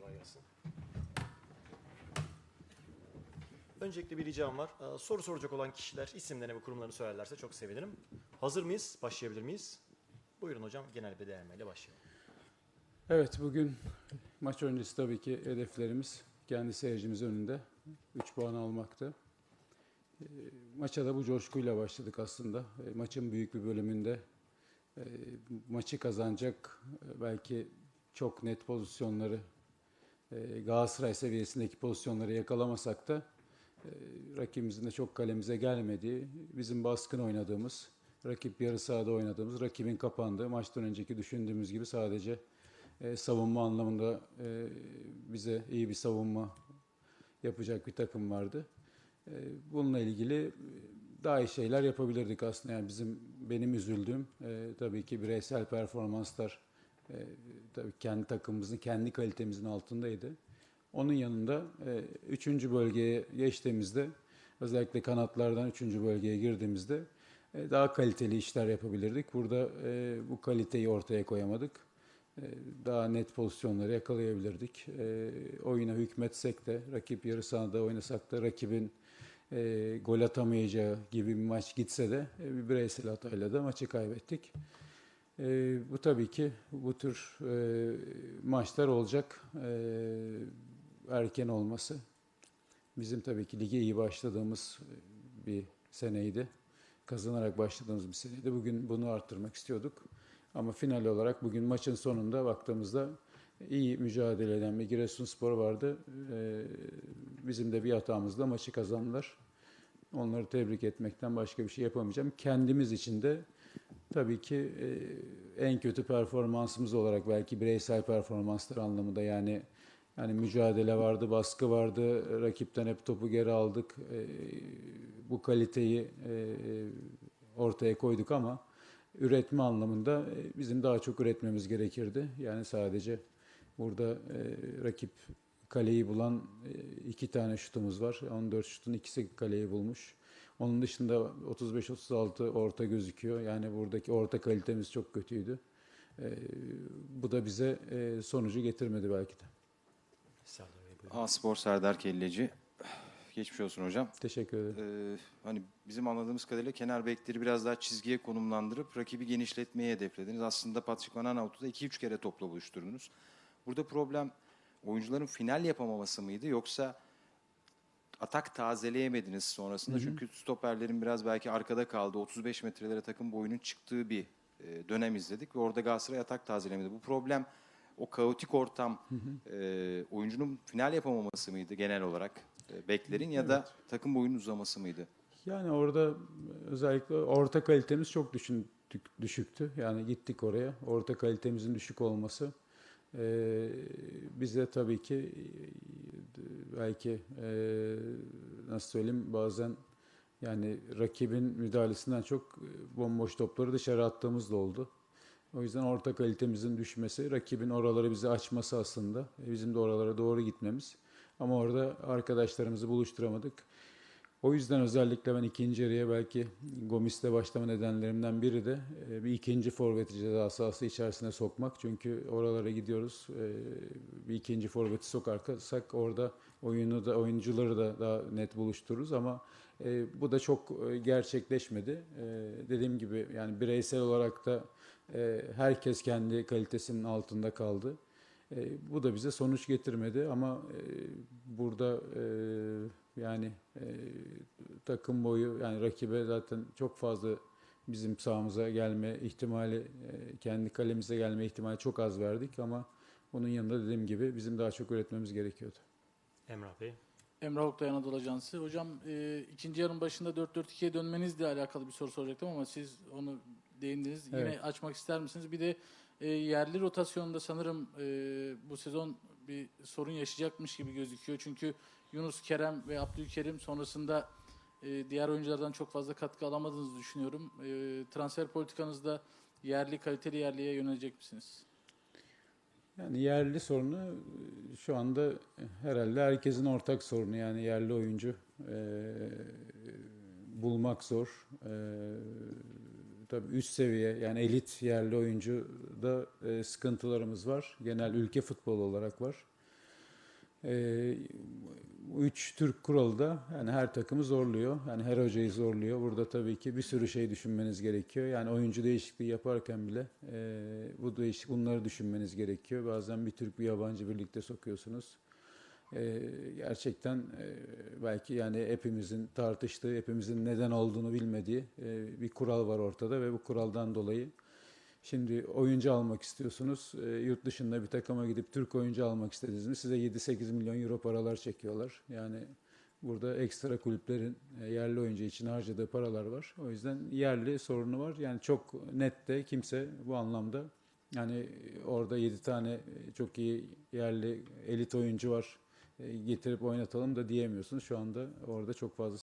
Kolay gelsin. Öncelikle bir ricam var. Ee, Soru soracak olan kişiler isimlerini ve kurumlarını söylerlerse çok sevinirim. Hazır mıyız? Başlayabilir miyiz? Buyurun hocam genel bir değermeyle başlayalım. Evet bugün maç öncesi tabii ki hedeflerimiz kendi seyircimiz önünde 3 puan almaktı. E, maça da bu coşkuyla başladık aslında. E, maçın büyük bir bölümünde e, maçı kazanacak e, belki çok net pozisyonları e, Galatasaray seviyesindeki pozisyonları yakalamasak da e, rakibimizin de çok kalemize gelmediği, bizim baskın oynadığımız, rakip yarı sahada oynadığımız, rakibin kapandığı, maçtan önceki düşündüğümüz gibi sadece e, savunma anlamında e, bize iyi bir savunma yapacak bir takım vardı. Bununla ilgili daha iyi şeyler yapabilirdik aslında. Yani bizim benim üzüldüğüm tabii ki bireysel performanslar e, tabii kendi takımımızın, kendi kalitemizin altındaydı. Onun yanında e, üçüncü bölgeye geçtiğimizde özellikle kanatlardan üçüncü bölgeye girdiğimizde e, daha kaliteli işler yapabilirdik. Burada e, bu kaliteyi ortaya koyamadık. E, daha net pozisyonları yakalayabilirdik. E, oyuna hükmetsek de, rakip yarı sahada oynasak da rakibin e, gol atamayacağı gibi bir maç gitse de e, bir bireysel hatayla da maçı kaybettik. E, bu tabii ki bu tür e, maçlar olacak. E, erken olması. Bizim tabii ki lige iyi başladığımız e, bir seneydi. Kazanarak başladığımız bir seneydi. Bugün bunu arttırmak istiyorduk. Ama final olarak bugün maçın sonunda baktığımızda iyi mücadele eden bir Giresunspor vardı. E, bizim de bir hatamızla maçı kazandılar. Onları tebrik etmekten başka bir şey yapamayacağım. Kendimiz için de tabii ki e, en kötü performansımız olarak belki bireysel performanslar anlamında yani yani mücadele vardı, baskı vardı, rakipten hep topu geri aldık. E, bu kaliteyi e, ortaya koyduk ama üretme anlamında bizim daha çok üretmemiz gerekirdi. Yani sadece burada rakip kaleyi bulan iki tane şutumuz var. 14 şutun ikisi kaleyi bulmuş. Onun dışında 35-36 orta gözüküyor. Yani buradaki orta kalitemiz çok kötüydü. E, bu da bize e, sonucu getirmedi belki de. A Spor Serdar Kelleci. Geçmiş olsun hocam. Teşekkür ederim. Ee, hani bizim anladığımız kadarıyla kenar bekleri biraz daha çizgiye konumlandırıp rakibi genişletmeyi hedeflediniz. Aslında Patrick Van Aanhout'u da 2-3 kere topla buluşturdunuz. Burada problem oyuncuların final yapamaması mıydı yoksa atak tazeleyemediniz sonrasında? Çünkü stoperlerin biraz belki arkada kaldı. 35 metrelere takım boyunun çıktığı bir e, dönem izledik ve orada Galatasaray atak tazelemedi. Bu problem o kaotik ortam e, oyuncunun final yapamaması mıydı genel olarak? E, beklerin ya da takım boyunun uzaması mıydı? Yani orada özellikle orta kalitemiz çok düşündük, düşüktü. Yani gittik oraya. Orta kalitemizin düşük olması e, bize tabii ki e, belki e, nasıl söyleyeyim bazen yani rakibin müdahalesinden çok e, bomboş topları dışarı attığımız da oldu. O yüzden orta kalitemizin düşmesi, rakibin oraları bize açması aslında. E, Bizim de oralara doğru gitmemiz. Ama orada arkadaşlarımızı buluşturamadık. O yüzden özellikle ben ikinci yarıya belki Gomis'le başlama nedenlerimden biri de e, bir ikinci forveti ceza sahası içerisine sokmak. Çünkü oralara gidiyoruz. Bir ikinci forveti sokarsak orada oyunu da oyuncuları da daha net buluştururuz ama e, bu da çok e, gerçekleşmedi. E, Dediğim gibi yani bireysel olarak da e, herkes kendi kalitesinin altında kaldı. E, bu da bize sonuç getirmedi ama e, burada e, yani e, takım boyu yani rakibe zaten çok fazla bizim sahamıza gelme ihtimali, e, kendi kalemize gelme ihtimali çok az verdik ama bunun yanında dediğim gibi bizim daha çok üretmemiz gerekiyordu. Emrah Bey. Emrah Oktay Anadolu Ajansı. Hocam e, ikinci yarın başında 4-4-2'ye dönmenizle alakalı bir soru soracaktım ama siz onu değindiniz. Yine Evet. açmak ister misiniz? Bir de e, yerli rotasyonunda sanırım e, bu sezon bir sorun yaşayacakmış gibi gözüküyor. Çünkü Yunus, Kerem ve Abdülkerim sonrasında e, diğer oyunculardan çok fazla katkı alamadığınızı düşünüyorum. E, transfer politikanızda yerli, kaliteli yerliye yönelecek misiniz? Yani yerli sorunu şu anda herhalde herkesin ortak sorunu. Yani yerli oyuncu e, bulmak zor. E, tabii üst seviye yani elit yerli oyuncu da e, sıkıntılarımız var. Genel ülke futbolu olarak var. Bu üç Türk kuralı da yani her takımı zorluyor. Yani her hocayı zorluyor. Burada tabii ki bir sürü şey düşünmeniz gerekiyor. Yani oyuncu değişikliği yaparken bile e, bu değişik bunları düşünmeniz gerekiyor. Bazen bir Türk bir yabancı birlikte sokuyorsunuz. E, gerçekten e, belki yani hepimizin tartıştığı, hepimizin neden olduğunu bilmediği e, bir kural var ortada ve bu kuraldan dolayı Şimdi oyuncu almak istiyorsunuz. E, yurt dışında bir takıma gidip Türk oyuncu almak istediğinizde size 7-8 milyon euro paralar çekiyorlar. Yani burada ekstra kulüplerin e, yerli oyuncu için harcadığı paralar var. O yüzden yerli sorunu var. Yani çok net de kimse bu anlamda yani orada 7 tane e, çok iyi yerli elit oyuncu var. E, getirip oynatalım da diyemiyorsunuz. Şu anda orada çok fazla